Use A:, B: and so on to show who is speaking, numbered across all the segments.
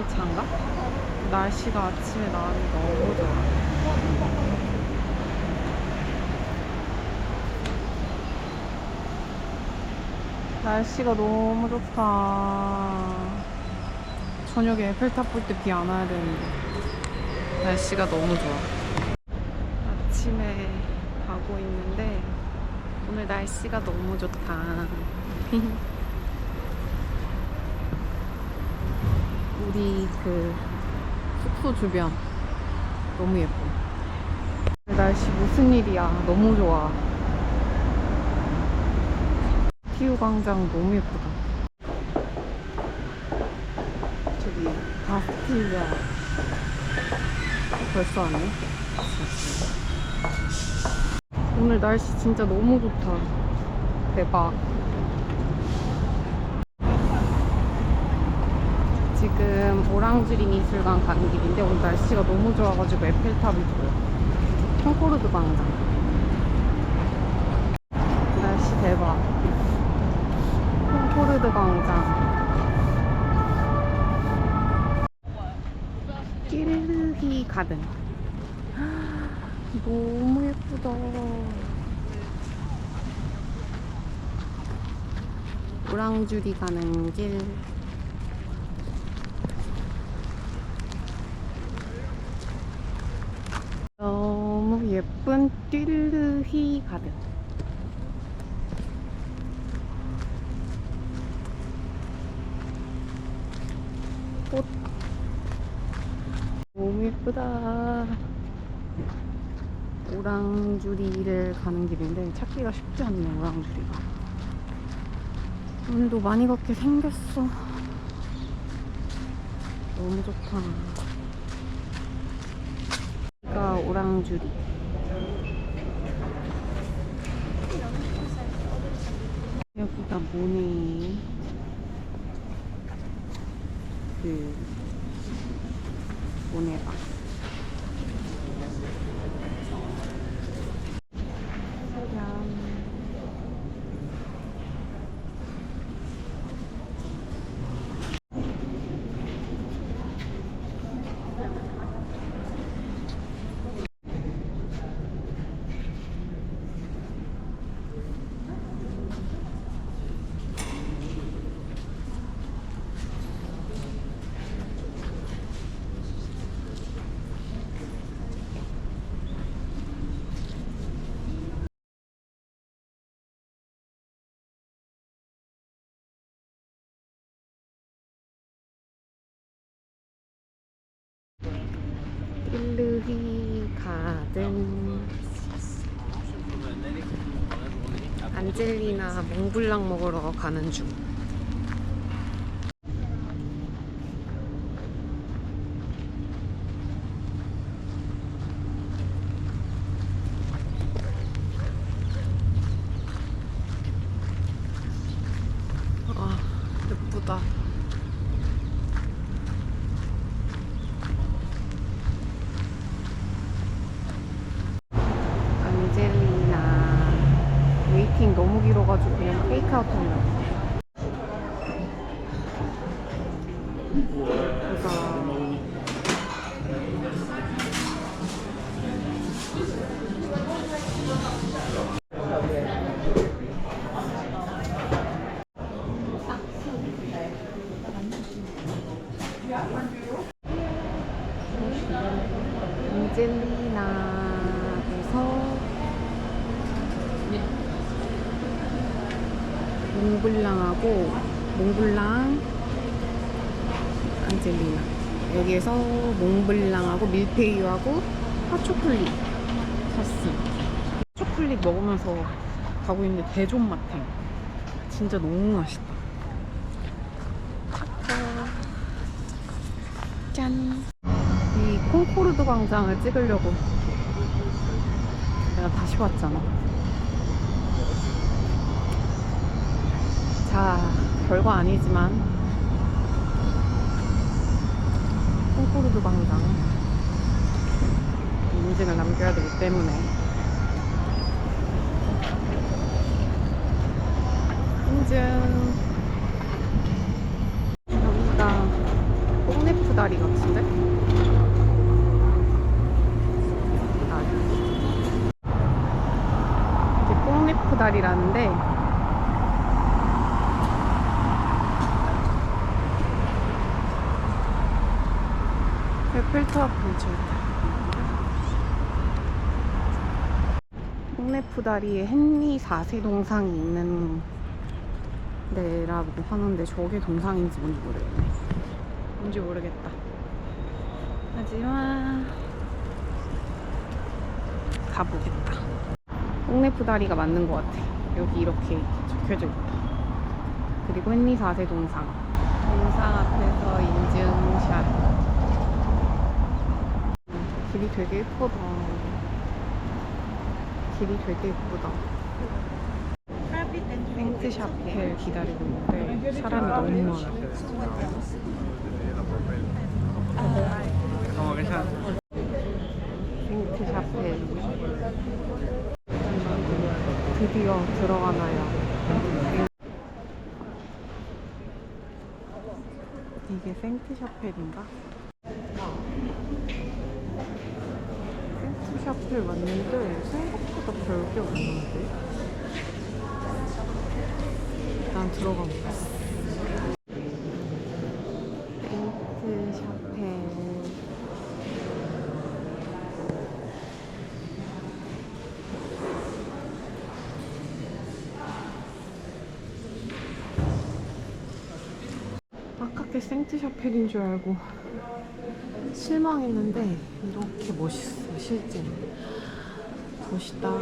A: 1차인가? 날씨가 아침에 나왔는데 너무 좋아. 날씨가 너무 좋다. 저녁에 에펠탑 볼 때 비 안 와야 되는데. 날씨가 너무 좋아. 아침에 가고 있는데 오늘 날씨가 너무 좋다. 우리 그 숙소 주변 너무 예뻐. 날씨 무슨 일이야? 너무 좋아. 티우 광장 너무 예쁘다. 저기 바스틸리아 벌써 왔네. 오늘 날씨 진짜 너무 좋다. 대박. 지금 오랑주리 미술관 가는 길인데 오늘 날씨가 너무 좋아가지고 에펠탑이 보여. 콩코르드 광장. 날씨 대박. 콩코르드 광장. 끼르히 가든. 너무 예쁘다. 오랑주리 가는 길. 너무 예쁜 띠르히 가든. 꽃. 너무 예쁘다. 오랑주리를 가는 길인데 찾기가 쉽지 않네, 오랑주리가. 오늘도 많이 걷게 생겼어. 너무 좋다. 오랑주리. 여기가 모네. 그, 모네방. 짠. 일르히 가든 안젤리나 몽블랑 먹으러 가는 중. 아, 예쁘다. 안젤리나에서 몽블랑하고 몽블랑 안젤리나. 여기에서 몽블랑하고 밀푀유하고 핫초콜릿 샀어. 초콜릿 먹으면서 가고 있는데 대존마탱. 진짜 너무 맛있다. 짠. 이 콩코르드 광장을 찍으려고. 내가 다시 왔잖아. 자, 별거 아니지만. 콩코르드 광장. 인증을 남겨야 되기 때문에. 인증. 여기가 뽕네프다 다리 같은데? 다리. 이게 뽕리프 다리라는데 에펠탑 근처에 뽕리프 다리에 헨리 4세 동상이 있는 데라고 하는데 저게 동상인지 뭔지 모르겠네. 뭔지 모르겠다. 하지만 가보겠다 뽕레프 다리가 맞는 것 같아. 여기 이렇게 적혀져 있다. 그리고 헨리 4세 동상. 동상 앞에서 인증샷. 길이 되게 예쁘다. 길이 되게 예쁘다. 생트 샤펠 기다리고 있는데 사람이 너무 많아 생트 샤펠 드디어 들어가나요? 이게 생트 샤펠인가? 생트 샤펠 맞는데 생각보다 별게 없는데? 일단 들어가 보겠습니다 생트 샤펠 아깝게 생트 샤펠인 줄 알고. 실망했는데 이렇게 멋있어 실제. 멋있다.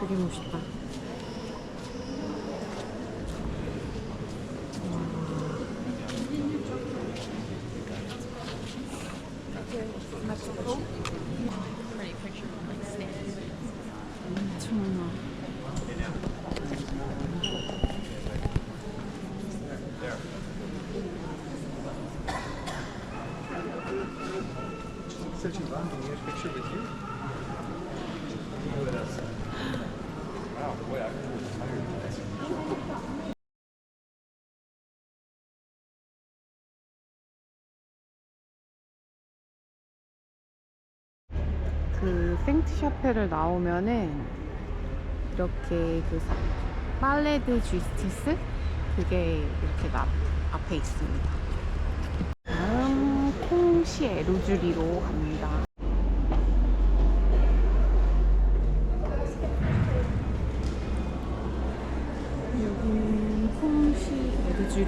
A: 되게 멋있다 그 생트 샤펠을 나오면은 이렇게 그 사- 빨레드 주스티스 그게 이렇게 나, 앞에 있습니다. 다음 콩시 에루주리로 갑니다. 여기는 콩시 에루주리.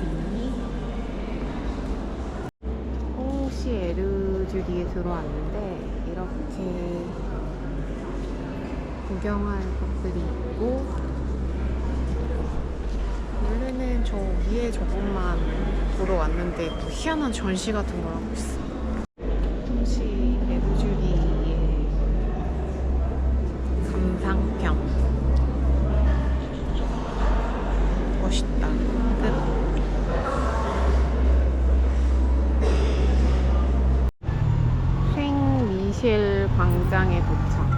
A: 콩시 에르주리에 들어왔는데 이렇게 구경할 것들이 있고 원래는 저 위에 저것만 보러 왔는데 또 희한한 전시 같은 걸 하고 있어 콩시 에르주리의 감상평 멋있다 끝 생미셸 광장에 도착.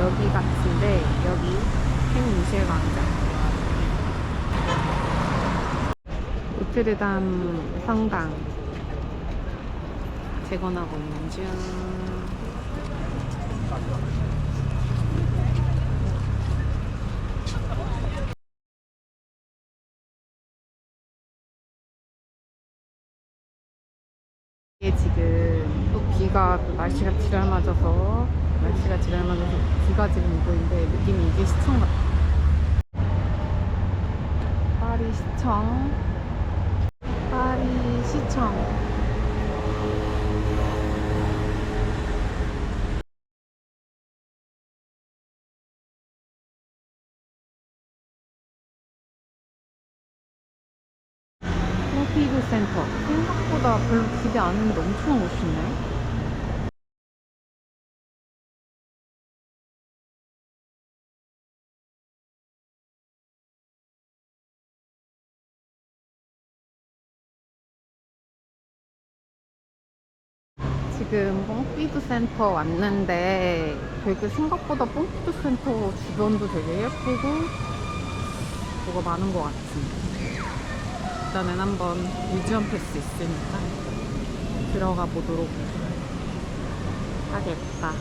A: 여기 같은데 여기 생미셸 광장. 노트르담 성당 재건하고 있는 중. 지금 또 비가 또 날씨가 지랄 맞아서 날씨가 지랄 맞아서 비가 지금 오고 있는데 느낌이 이게 시청 같아. 파리 시청. 파리 시청. pompidu 센터. 생각보다 별로 기대 안 했는데 엄청 멋있네. 지금 pompidu 센터 왔는데 되게 생각보다 pompidu 센터 주변도 되게 예쁘고 뭐가 많은 것 같지. 일단은 한번 뮤지엄 패스 있으니까 들어가 보도록 하겠다.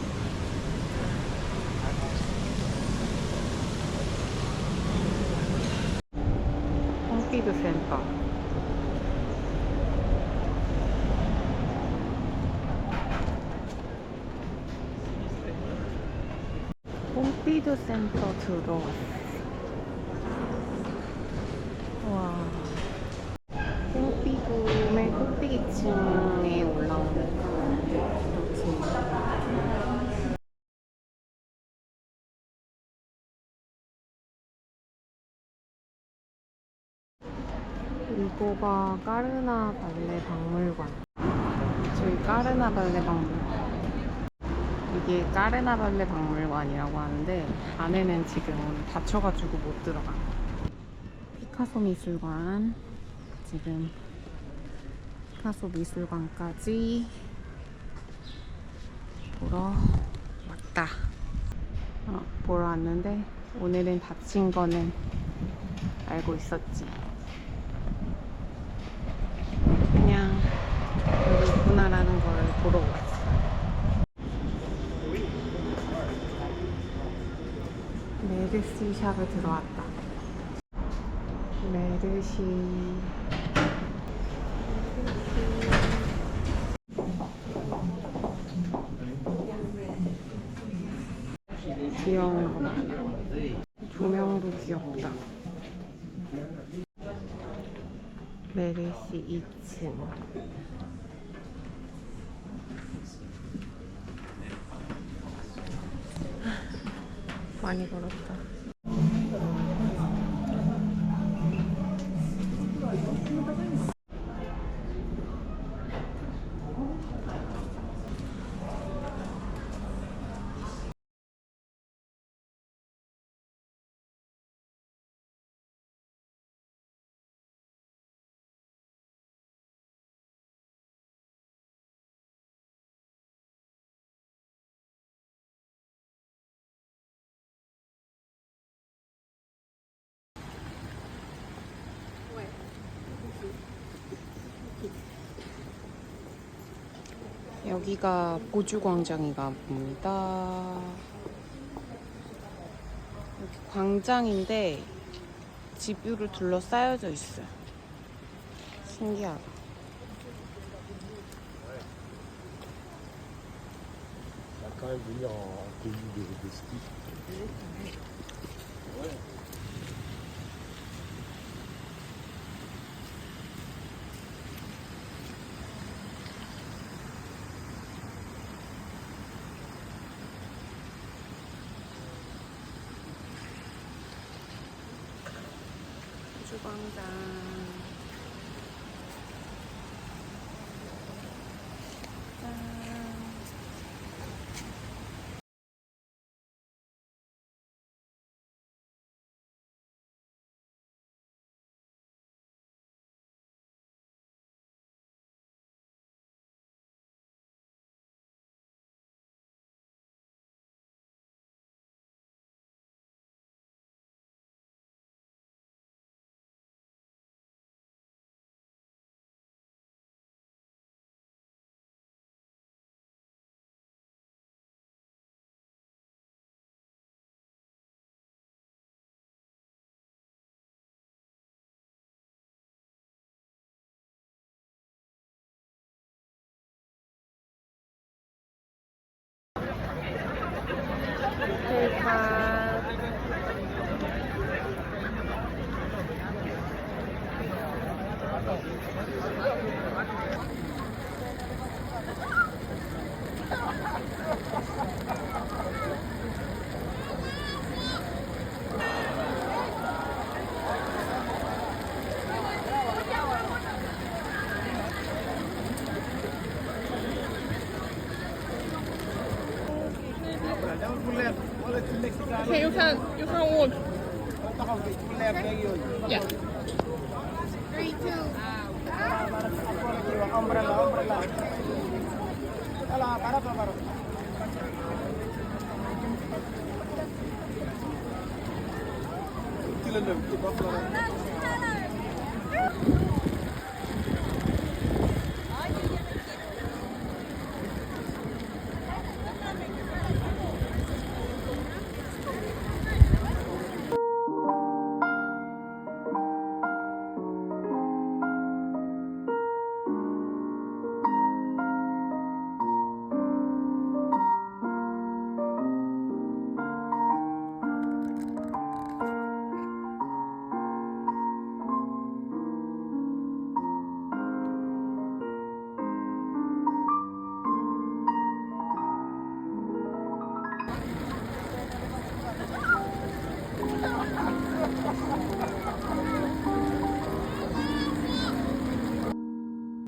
A: pompidu 센터. Pompidu 센터 들어왔어. 와. pompidu의 꼭대기층에 올라오니까 이렇게 이거가 까르나 발레 박물관. 저희 까르나 발레 박물관. 이게 까르나 발레 박물관이라고 하는데 안에는 지금 닫혀가지고 못 들어가. 피카소 미술관. 지금 피카소 미술관까지 보러 왔다. 어, 보러 왔는데 오늘은 닫힌 거는 알고 있었지. 그냥 여기 있구나라는 걸 보러 왔어. 메르시 샵에 들어왔다. 메르시. 귀여운 거. 조명도 귀엽다. 메르시 2층. 많이 걸었다. 여기가 보주광장인가 봅니다. 여기 광장인데 집유를 둘러싸여져 있어요. 신기하다. 대
B: can you can walk. Yeah.
A: Three, two. Umbrella,